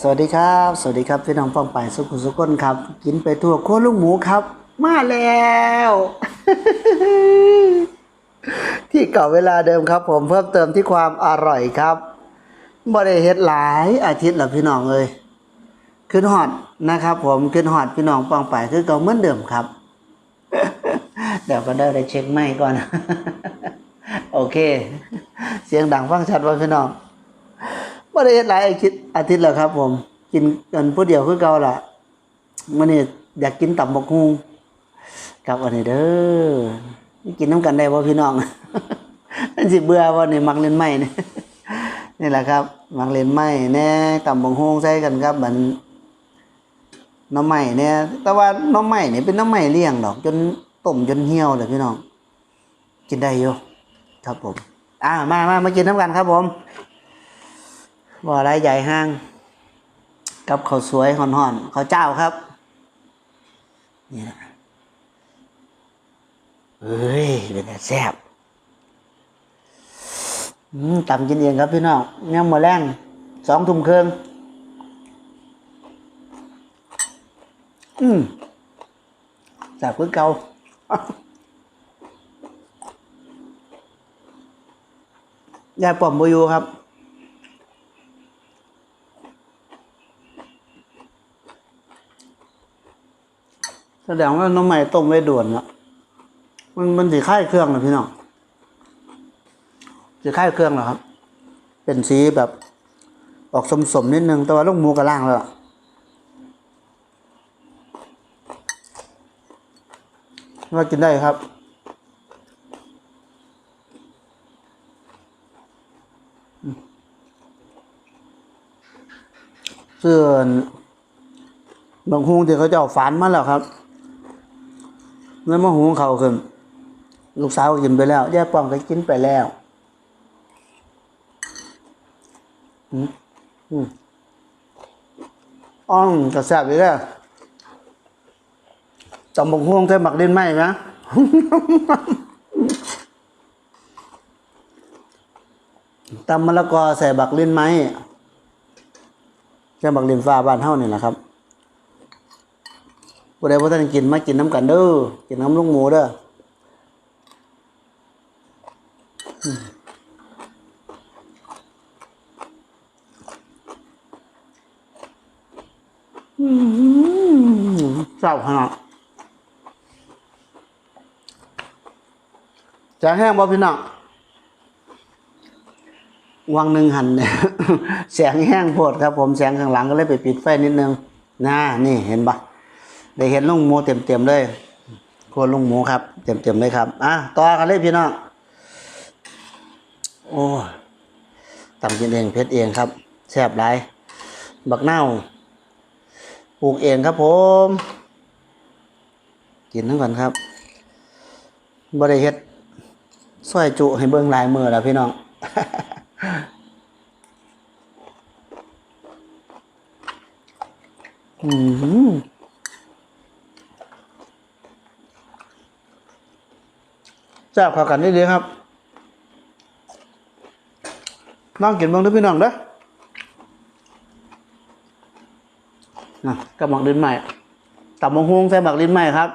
สวัสดีครับ สวัสดีครับพี่น้องป้องไปสุขุสุขนครับ กินไปทั่วโคลูกหมูครับ มาแล้ว ที่เก่าเวลาเดิมครับ ผมเพิ่มเติมที่ความอร่อยครับบ่ได้เฮ็ดหลายอาทิตย์แล้วพี่น้องเอ้ยขึ้นฮอดนะครับ ผมขึ้นฮอดพี่น้องป้องไปคือเก่าเหมือนเดิมครับ เดี๋ยวก็ได้ได้เช็คไมค์ก่อน โอเค เสียงดังฟังชัดว่าพี่น้อง บ่ได้เฮ็ดหลายอาทิตย์อาทิตย์แล้วครับ ผม กินกันผู้เดียวคือเก่าล่ะมื้อนี้อยากกินตับบกฮุงครับอันนี้เด้อนี่กินน้ำกันได้บ่พี่น้องมันสิเบื่อบ่นี่มักเล่นไม้นี่นี่แหละครับมักเล่นไม้แน่ตำบกฮุงใส่กันครับมันน้ำไม้เนี่ยแต่ว่าน้ำไม้นี่เป็นน้ำไม้เลี้ยงดอก จนต้มจนเหี่ยวเลยพี่น้อง กินได้อยู่ครับผม อ่ามามามากินน้ำกันครับผม บ่อไรใหญ่ห้าง กับเขาสวยห่อนๆเขาเจ้าครับ นี่นะเฮ้ย เป็นแต่แซ่บอืมตำกินเองครับพี่น้องย่างหมอแรงสองทุ่มครึ่งอืมแซ่บคือเก่ายายป่อมบอยู่ครับ แสดงว่าน้องใหม่ต้มไว้ด่วนละมันมันสีค่ายเครื่องเหรอพี่น้องสีค่ายเครื่องเหรอครับ เป็นสีแบบออกสมๆนิดนึง แต่ว่าลูกหมูกระล่างแล้วอะว่ากินได้ครับส่วนบางฮุงที่เขาจะเอาฝานมาแล้วครับ มื่อมาหุงเขาขึ้นลูกสาวก็กินไปแล้วแย่ป้องก็กินไปแล้วอืออ้องกระแซบอีแล้วจำบางฮวงใส่หมักดินไหมนะตำมะละกอใส่บักลินไม้ใส่บักลินฟ้าบ้านเฮานี่แหละครับ ผู้ใดบ่ทันกินมากินน้ำกันเด้อกินน้ำลูกหมูเด้ออืมอืมเศร้าขนาดจะแห้งบ่พี่น้องวังหนึ่งหันเนี่ยแสงแห้งโพดครับผมแสงข้างหลังก็เลยไปปิดไฟนิดนึงนะนี่เห็นปะ ได้เห็นลุงหมูเต็มๆเลยครัวลุงหมูครับ เต็มๆเลยครับอะต่อกันเลยพี่น้องโอ้ตำกินเองเพชรเองครับแซ่บหลายบักเน่าปลูกเองครับผม กินทั้งก่อนครับบ่ได้เฮ็ดซอยจุให้เบิ่งลายมือแล้วพี่น้องอืม แซ่บเข้ากันได้เลยครับน้องกินบ้างด้วยพี่น้องเด้อนะกับหมักลิ้นใหม่ตับมังฮวงใส่หมักลิ้นใหม่ครับ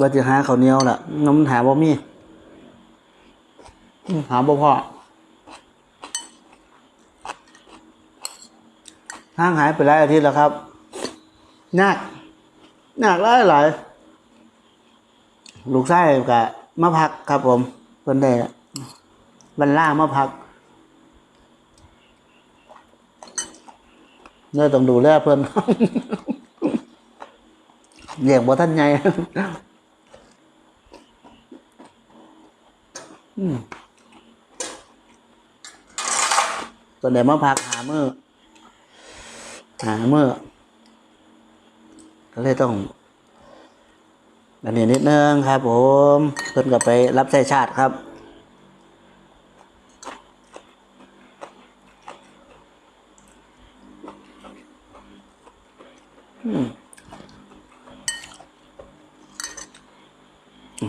ว่าจะหาข้าวเหนียวล่ะน้ำหาบ่มีหาบ่พอ ห่างหายไปหลายอาทิตย์แล้วครับยากยากหลายหลายลูกชายกับมาพักครับผมเพิ่นได้บรรล่ามาพักเนื้อต้องดูแลเพิ่นเรียกบ่ท่านใหญ่อืมตอนเดี๋ยวมาพักหามือหา เมื่อก็เลยต้องอันนี้นิดนึงครับผมเพิ่นก็ไปรับใช้ชาติครับ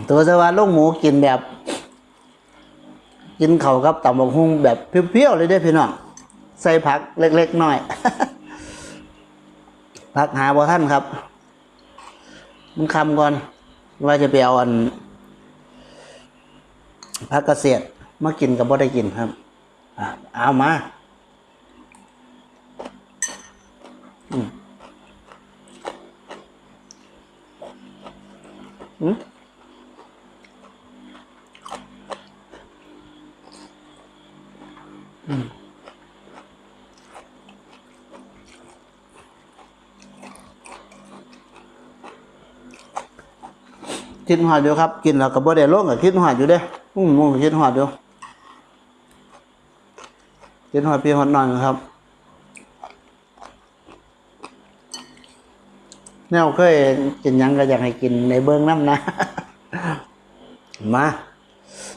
ตัวสวาลูกหมูกินแบบ กินเข่าวกับตำบักหุ่งแบบเปรี้ยวๆเลยได้พี่น้อง ใส่ผักเล็กๆหน่อย ผักหาบ่ท่านครับ มันคำก่อน ว่าจะไปเอาอันผักเกษตรมากินกับบ่ได้กินครับอเอามาอืมอืม คิดหอดอยู่ครับ กินแล้วก็บ่ได้ลงกับคิดหอดอยู่เด้อมมึงคิดหอดอยู่คิดหอดพี่หอดนอนครับ แนวเคยกินยังก็อยากให้กินในเบื้องน้ำนะ มา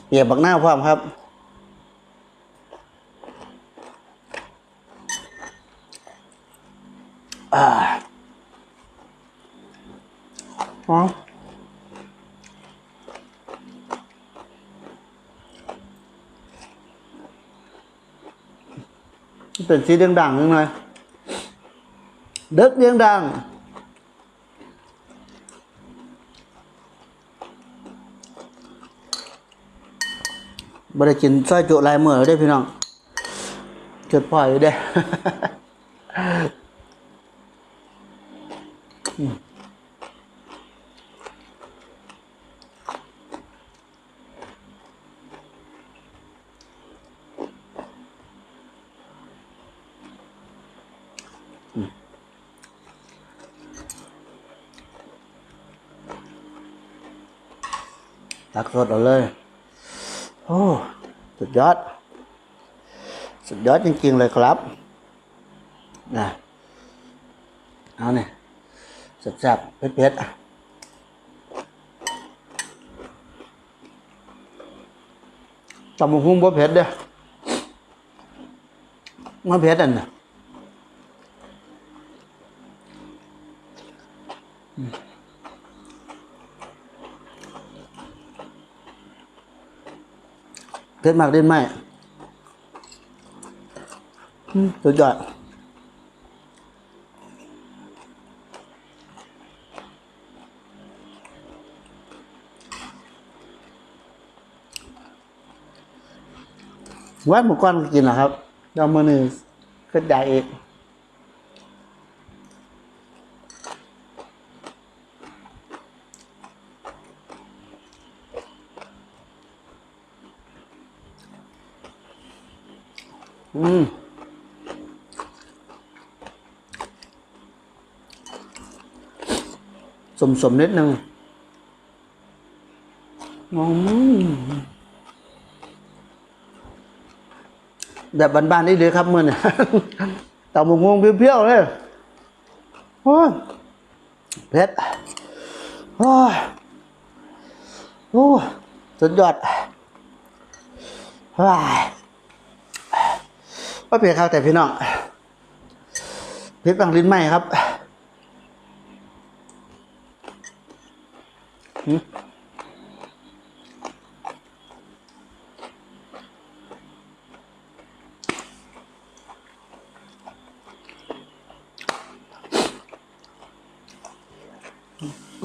เปียกบักหน้าพร้อมครับอ่าอ๋ เป็นสีดังๆนึงหน่อยเด็กเลี้ยงดังบริกินซอยจุลายเมื่อได้พี่น้องเกิดพ่อยอยู่ได้อ อืมอืม ตักสดเอาเลย โอ้ สุดยอด สุดยอดจริงๆเลยครับนะเอาเนี่ยแซ่บๆเผ็ดๆอะตำบักหุ่งบ่เผ็ดเด้อมาเผ็ดอันน่ะ เผ็ดมากเด่นไหมอืมสุดยอดวันหมูก้อนกินนะครับเรามือหนึ่งก็ได้เอง อืมสมสมนิดนึงอืมแบบบ้านๆนี่เลยครับมือเนี่ยต่ามงงเปรี้ยวๆเลยโอ้ยเผ็ดโอ้ยโอ้สุดยอดว้าย ว่าเผ็ดครับแต่พี่น้องเผ็ดบางลิ้นไหมครับ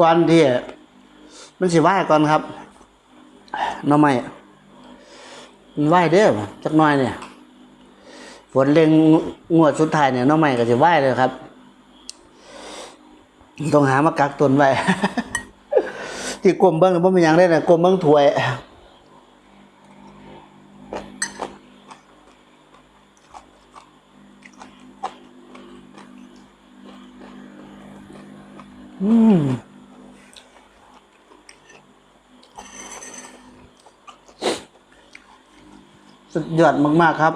ก่อนที่มันสิไหว้ก่อนครับหน้องใหม่มันไหว้เด้อจักหน่อยเนี่ย ฝนเล็งงวดสุดท้ายเนี่ยน้องใหม่ก็จะไหวเลยครับ ต้องหามากักตนไว้ ที่กลมเบิ้งเพราะมันยังได้นะกลมเบิ้งถวยอืมสุดยอดมาก ๆ ครับ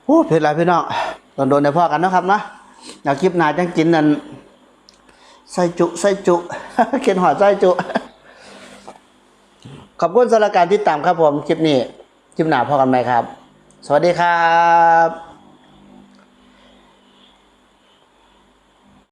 โอ้เผ็ดหลายพี่น้องตอนโดนในพ่อกันนะครับเนาะอยากคลิปหนาจังกินนั่นไส้จุไส้จุเขียนหอดไส้จุ ขอบคุณสำหรับการที่ตามครับผม คลิปนี้ คลิปหนาพ่อกันไหมครับ สวัสดีครับ